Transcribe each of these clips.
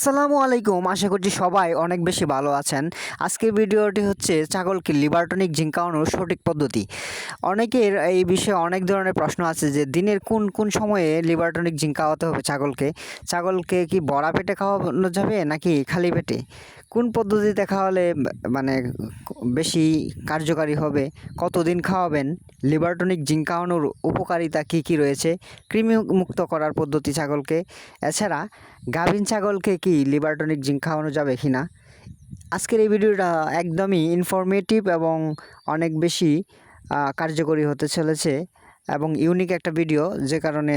আসসালামু আলাইকুম। আশা করছি সবাই অনেক বেশি ভালো আছেন। আজকের ভিডিওটি হচ্ছে ছাগলকে লিবারটনিক জিঙ্ক খাওয়ানোর সঠিক পদ্ধতি। অনেকের এই বিষয়ে অনেক ধরনের প্রশ্ন আছে যে, দিনের কোন কোন সময়ে লিবারটনিক জিঙ্ক খাওয়াতে হবে ছাগলকে? ছাগলকে কি বড়া পেটে খাওয়ানো যাবে নাকি খালি পেটে? কোন পদ্ধতিতে খাওয়ালে মানে বেশি কার্যকারী হবে? কতদিন খাওয়াবেন? লিবারটনিক জিঙ্ক খাওয়ানোর উপকারিতা কী কী রয়েছে? কৃমি মুক্ত করার পদ্ধতি ছাগলকে। এছাড়া গাভিন ছাগলকে কি লিবারটনিক জিঙ্ক খাওয়ানো যাবে কি না? আজকের এই ভিডিওটা একদমই ইনফরমেটিভ এবং অনেক বেশি কার্যকরী হতে চলেছে এবং ইউনিক একটা ভিডিও যে কারণে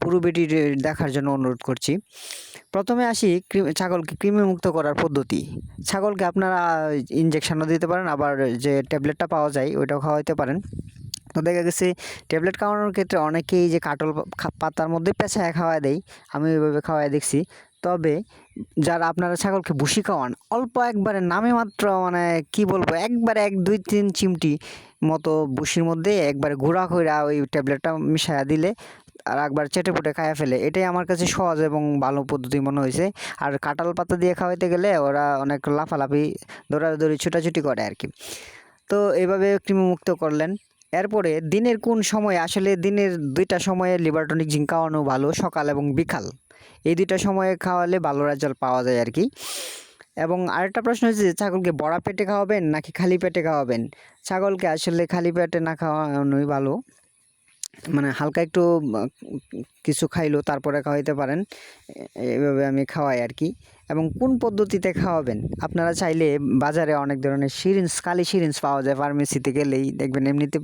পুরো ভিডিওটি দেখার জন্য অনুরোধ করছি। প্রথমে আসি ছাগলকে কৃমিমুক্ত করার পদ্ধতি। ছাগলকে আপনারা ইঞ্জেকশনও দিতে পারেন, আবার যে ট্যাবলেটটা পাওয়া যায়, ওইটাও খাওয়াইতে পারেন। তো দেখা গেছে ট্যাবলেট খাওয়ানোর ক্ষেত্রে অনেকেই যে কাটল পাতার মধ্যে পেঁচায় খাওয়ায় দেয়। আমি ওইভাবে খাওয়াই দেখছি। তবে যারা আপনারা ছাগলকে ভুসি খাওয়ান, অল্প একবারে নামে মাত্র মানে কি বলব, একবারে এক, দুই, তিন চিমটি মতো ভুসির মধ্যে একবারে ঘোরা ঘোরা ওই ট্যাবলেটটা মিশাইয়া দিলে আর একবার চেটে পুটে খাইয়া ফেলে। এটাই আমার কাছে সহজ এবং ভালো পদ্ধতি মনে হয়েছে আর কাঁঠাল পাতা দিয়ে খাওয়াইতে গেলে ওরা অনেক লাফালাফি, দৌড়াদৌড়ি, ছুটাছুটি করে আর কি তো এভাবে কৃমিমুক্ত করলেন। এরপরে দিনের কোন সময়ে? আসলে দিনের দুইটা সময়ে লিবারটনিক জিঙ্ক খাওয়ানো ভালো, সকাল এবং বিকাল। এই দুইটা সময়ে খাওয়ালে ভালো রেজাল্ট পাওয়া যায় আর কি। এবং আরেকটা প্রশ্ন হচ্ছে যে, ছাগলকে বড়া পেটে খাওয়াবেন নাকি খালি পেটে খাওয়াবেন? ছাগলকে আসলে খালি পেটে না খাওয়ানোই ভালো। মানে হালকা একটু কিছু খাইলো, তারপরে খাওয়াইতে পারেন। এভাবে আমি খাওয়াই আর কি। এবং কোন পদ্ধতিতে খাওয়াবেন? আপনারা চাইলে বাজারে অনেক ধরনের সিরিঞ্জ, কালি সিরিঞ্জ পাওয়া যায়, ফার্মেসিতে গেলেই। দেখবেন এমনিতে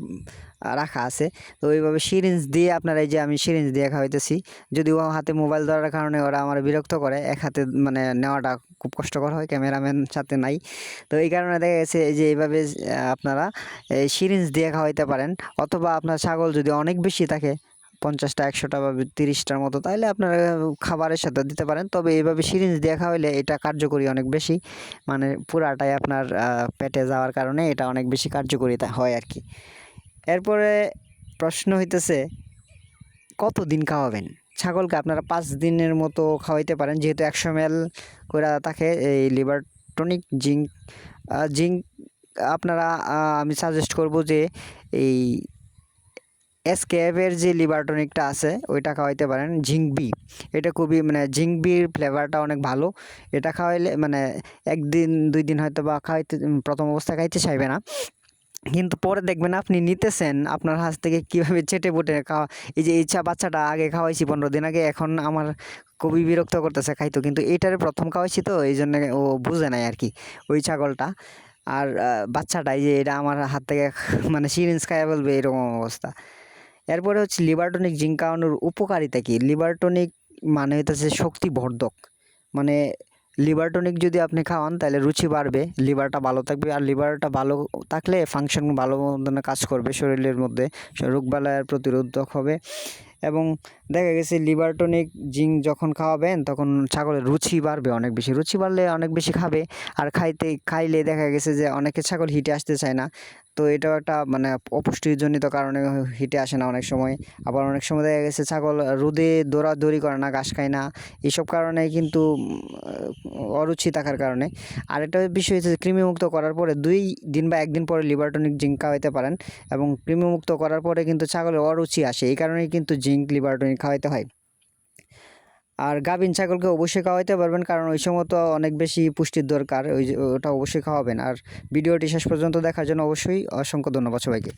রাখা আছে। তো ওইভাবে সিরিঞ্জ দিয়ে আপনারা এই যে আমি সিরিঞ্জ দিয়ে খাওয়াইতেছি যদি ও হাতে মোবাইল ধরার কারণে ওরা আমার বিরক্ত করে, এক হাতে মানে নেওয়াটা খুব কষ্টকর হয়, ক্যামেরাম্যান সাথে নাই। তো এই কারণে দেখা গেছে যে এইভাবে আপনারা, এই সিরিঞ্জ দিয়ে খাওয়াইতে পারেন। অথবা আপনার ছাগল যদি অনেক বেশি থাকে, পঞ্চাশটা, একশোটা বা তিরিশটার মতো তাহলে আপনারা খাবারের সাথে দিতে পারেন। তবে এইভাবে সিরিঞ্জ দিয়ে খাওয়াইলে এটা কার্যকরী অনেক বেশি। মানে পুরাটাই আপনার পেটে যাওয়ার কারণে এটা অনেক বেশি কার্যকরিতা হয় আর কি। এরপরে প্রশ্ন হইতেছে কত দিন খাওয়াবেন? ছাগলকে আপনারা পাঁচ দিনের মতো খাওয়াইতে পারেন। যেহেতু একশো এম এল করে থাকে, এই লিভার টনিক, জিঙ্ক জিঙ্ক, আপনারা আমি সাজেস্ট করব যে এই এসকেএফের যে লিভার টনিকটা আছে, ওইটা খাওয়াইতে পারেন। জিঙ্ক বি, এটা খুবই মানে জিঙ্ক বির ফ্লেভারটা অনেক ভালো। এটা খাওয়াইলে মানে একদিন, দুই দিন হয়তো বা খাইতে প্রথম অবস্থায় খাইতে চাইবে না। কিন্তু পরে দেখবেন আপনি নিতেছেন আপনার হাত থেকে কীভাবে চেটে পুটে খাওয়া এই যে ইচ্ছা বাচ্চাটা আগে খাওয়াইছি পনেরো দিন আগে এখন আমার খুবই বিরক্ত করতেছে খাইতো কিন্তু এটারে প্রথম খাওয়াইছি তো এই জন্য ও বুঝে নাই আর কি ওই ছাগলটা। আর আহ, বাচ্চাটা এই যে এটা আমার হাত থেকে মানে সিরিঞ্জ খাইয়া বলবে এরকম অবস্থা। এরপরে হচ্ছে লিভারটনিক জিঙ্ক উপকারিতা কি? লিভারটনিক মানে হইতেছে শক্তিবর্ধক। মানে লিভারটনিক যদি আপনি খাওয়ান, তাহলে রুচি বাড়বে লিভারটা ভালো থাকবে, আর লিভারটা ভালো থাকলে ফাংশন ভালো মতনে কাজ করবে শরীরের মধ্যে, রোগবালাইয়ের প্রতিরোধক হবে। এবং দেখা গেছে লিভারটনিক জিঙ্ক যখন খাওয়াবেন, তখন ছাগলের রুচি বাড়বে অনেক বেশি। রুচি বাড়লে অনেক বেশি খাবে, আর খাইতে, খাইলে দেখা গেছে যে অনেকে ছাগল হিটে আসতে চায় না। তো এটাও একটা মানে অপুষ্টিজনিত কারণে হিটে আসে না অনেক সময়। আবার অনেক সময় দেখা গেছে ছাগল রোদে দৌড়াদৌড়ি করে না, ঘাস খায় না। এইসব কারণে কিন্তু অরুচি থাকার কারণে। আরেকটা বিষয় হচ্ছে কৃমিমুক্ত করার পরে দুই দিন বা একদিন পরে লিভারটনিক জিঙ্ক খাওয়াইতে পারেন। এবং কৃমিমুক্ত করার পরে কিন্তু ছাগলের অরুচি আসে। এই কারণেই কিন্তু জিঙ্ক, লিভারটনিক খাওয়াইতে হয়। আর গাভিন ছাগলকে অবশ্যই খাওয়াইতে পারবেন, কারণ ওই সময় তো অনেক বেশি পুষ্টির দরকার, ওই ওটা অবশ্যই খাওয়াবেন। আর ভিডিওটি শেষ পর্যন্ত দেখার জন্য অবশ্যই অসংখ্য ধন্যবাদ সবাইকে।